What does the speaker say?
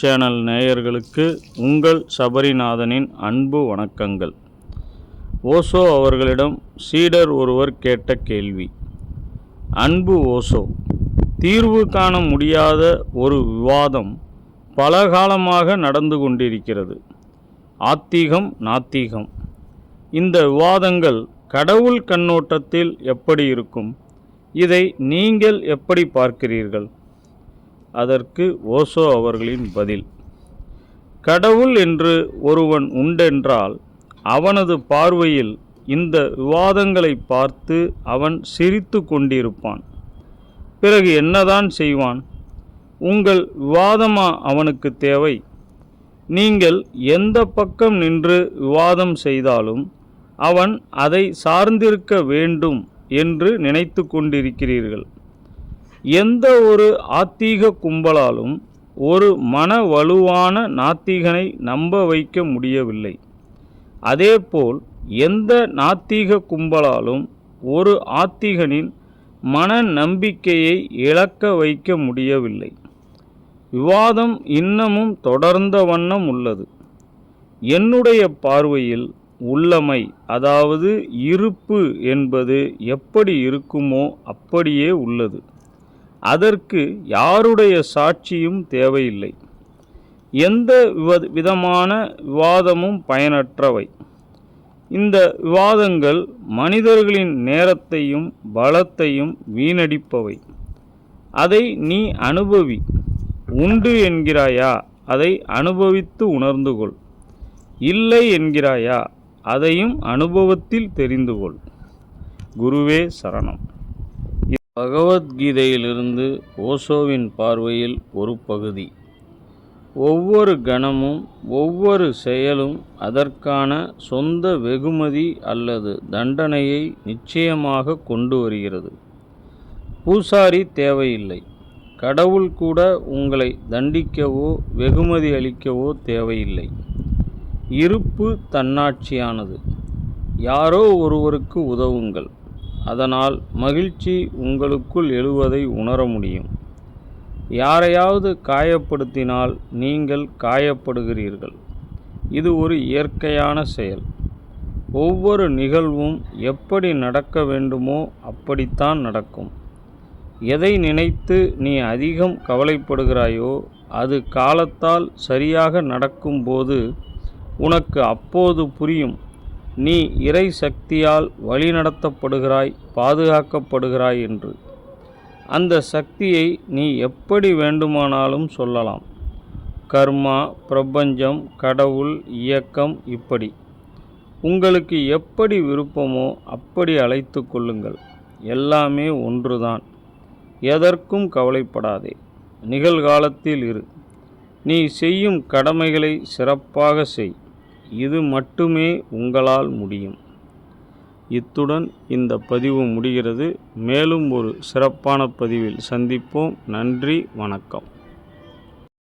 Channel நேயர்களுக்கு உங்கள் சபரிநாதனின் அன்பு வணக்கங்கள். ஓசோ அவர்களிடம் சீடர் ஒருவர் கேட்ட கேள்வி. அன்பு ஓசோ தீர்வு காண முடியாத ஒரு விவாதம் பல காலமாக நடந்து கொண்டிருக்கிறது. ஆத்திகம் நாத்திகம். இந்த விவாதங்கள் கடவுள் கண்ணோட்டத்தில் எப்படி இருக்கும்? இதை நீங்கள் எப்படி பார்க்கிறீர்கள்? அதற்கு ஓசோ அவர்களின் பதில் கடவுள் என்று ஒருவன் உண்டென்றால் அவனது பார்வையில் இந்த விவாதங்களை பார்த்து அவன் சிரித்து கொண்டிருப்பான். பிறகு என்னதான் செய்வான்? உங்கள் விவாதமா அவனுக்கு தேவை? நீங்கள் எந்த பக்கம் நின்று விவாதம் செய்தாலும் அவன் அதை சார்ந்திருக்க வேண்டும் என்று நினைத்து கொண்டிருக்கிறீர்கள். எந்த ஒரு ஆத்தீக கும்பலாலும் ஒரு மன வலுவான நாத்திகனை நம்ப வைக்க முடியவில்லை. அதேபோல் எந்த நாத்திக கும்பலாலும் ஒரு ஆத்திகனின் மன நம்பிக்கையை இழக்க வைக்க முடியவில்லை. விவாதம் இன்னமும் தொடர்ந்த வண்ணம் உள்ளது. என்னுடைய பார்வையில் உள்ளமை அதாவது இருப்பு என்பது எப்படி இருக்குமோ அப்படியே உள்ளது. அதற்கு யாருடைய சாட்சியும் தேவையில்லை. எந்த விவ- விதமான விவாதமும் பயனற்றவை. இந்த விவாதங்கள் மனிதர்களின் நேரத்தையும் பலத்தையும் வீணடிப்பவை. அதை நீ அனுபவி. உண்டு என்கிறாயா? அதை அனுபவித்து உணர்ந்து கொள் இல்லை என்கிறாயா? அதையும் அனுபவத்தில் தெரிந்து கொள் குருவே சரணம். பகவத்கீதையிலிருந்து ஓசோவின் பார்வையில் ஒரு பகுதி. ஒவ்வொரு கணமும் ஒவ்வொரு செயலும் அதற்கான சொந்த வெகுமதி அல்லது தண்டனையை நிச்சயமாக கொண்டு வருகிறது. பூசாரி தேவையில்லை. கடவுள் கூட உங்களை தண்டிக்கவோ வெகுமதி அளிக்கவோ தேவையில்லை. இருப்பு தன்னாட்சியானது. யாரோ ஒருவருக்கு உதவுங்கள். அதனால் மகிழ்ச்சி உங்களுக்குள் எழுவதை உணர முடியும். யாரையாவது காயப்படுத்தினால் நீங்கள் காயப்படுகிறீர்கள். இது ஒரு இயற்கையான செயல். ஒவ்வொரு நிகழ்வும் எப்படி நடக்க வேண்டுமோ அப்படித்தான் நடக்கும். எதை நினைத்து நீ அதிகம் கவலைப்படுகிறாயோ அது காலத்தால் சரியாக நடக்கும்போது உனக்கு அப்போது புரியும். நீ இறை சக்தியால் வழிநடத்தப்படுகிறாய் பாதுகாக்கப்படுகிறாய் என்று. அந்த சக்தியை நீ எப்படி வேண்டுமானாலும் சொல்லலாம். கர்மா பிரபஞ்சம் கடவுள் இயக்கம் இப்படி. உங்களுக்கு எப்படி விருப்பமோ அப்படி அழைத்து கொள்ளுங்கள். எல்லாமே ஒன்றுதான். எதற்கும் கவலைப்படாதே. நிகழ்காலத்தில் இரு. நீ செய்யும் கடமைகளை சிறப்பாக செய். இது மட்டுமே உங்களால் முடியும். இத்துடன் இந்த பதிவு முடிகிறது. மேலும் ஒரு சிறப்பான பதிவில் சந்திப்போம். நன்றி வணக்கம்.